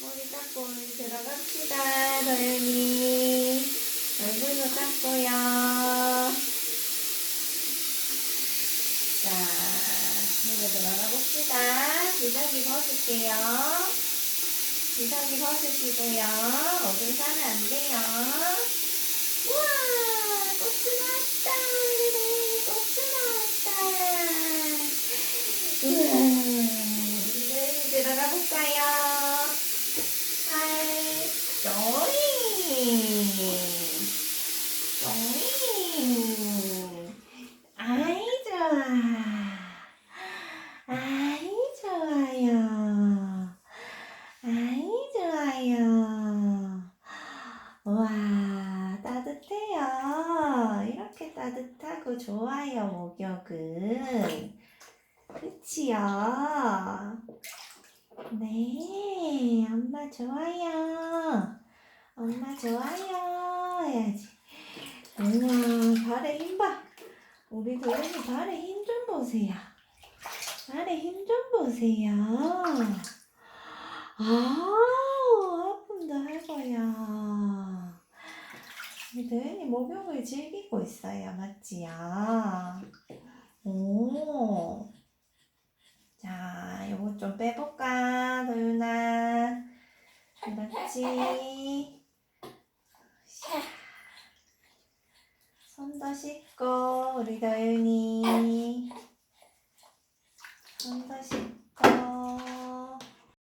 머리 우리 들어갑시다, 도윤이. 얼굴도 닦고요. 자, 이제 들어가 봅시다. 기저귀 벗을게요. 기저귀 벗으시고요. 오줌 싸면 안 돼요. 우와, 꽃수 나왔다. 우리 꽃수 나왔다. 우와, 들어가 볼까요? 하이, 조이. 조이. 아이, 좋아. 아이, 좋아요. 아이, 좋아요. 와, 따뜻해요. 이렇게 따뜻하고 좋아요, 목욕은. 그치요? 네, 엄마 좋아요. 엄마 좋아요. 해야지. 우와, 발에 힘 봐. 우리 도현이 발에 힘 좀 보세요. 발에 힘 좀 보세요. 아우, 아픔도 할 거야. 우리 도현이 목욕을 즐기고 있어요. 맞지요? 오. 자, 요거 좀 빼볼까, 도윤아? 그렇지. 샤. 더 씻고 우리 도윤이. 좀 더 씻고.